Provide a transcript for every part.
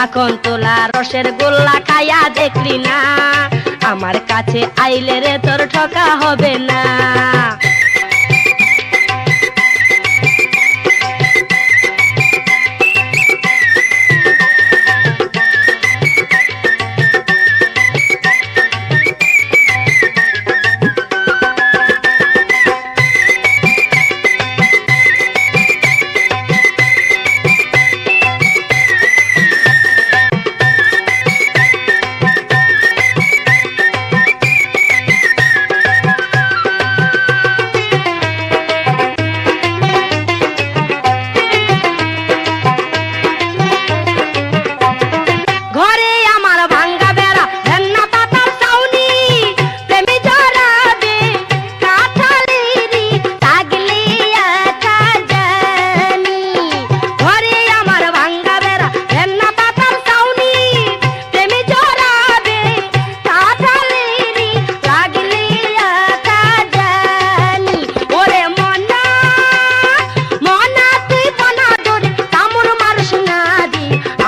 মাখন তোলা রসের গোল্লা খাইয়া দেখলি না। আমার কাছে আইলে রে, তোর ঠকা হবে না।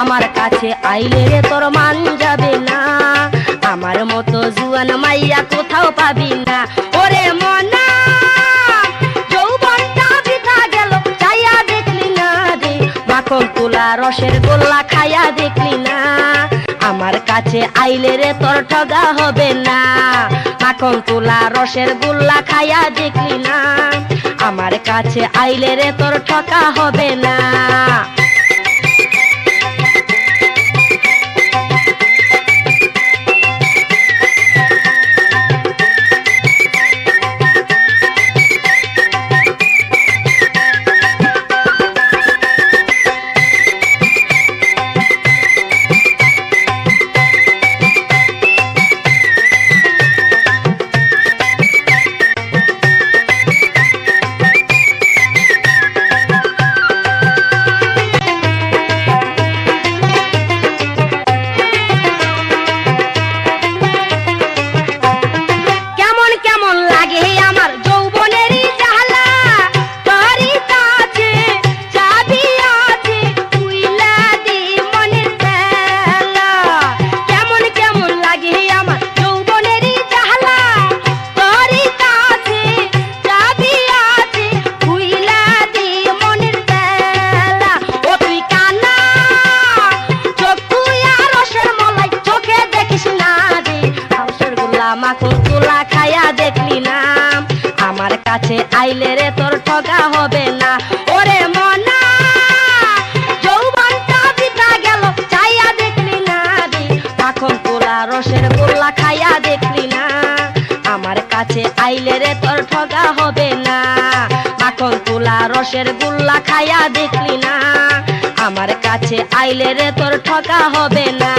আমার কাছে আইলে রে তোর মান যাবে না। আমার মতো জুয়ান মাইয়া কোথাও পাবি না। ওরে মনা দেখলি না তোলা রসের গোল্লা খাইয়া দেখলি না। আমার কাছে আইলে রে তোর ঠগা হবে না। মাখন তোলা রসের গোল্লা খাইয়া দেখলি না। আমার কাছে আইলে রে তোর ঠকা হবে না। তোলা খাইয়া দেখলি না আমার কাছে আইলে রে তোর ঠগা হবে না। ওরে মনা রসের গোল্লা খাইয়া দেখলি না আমার কাছে আইলে রে তোর ঠগা হবে না। মাখন তোলা রসের গোল্লা খাইয়া দেখলি না আমার কাছে আইলে রে তোর ঠকা হবে না।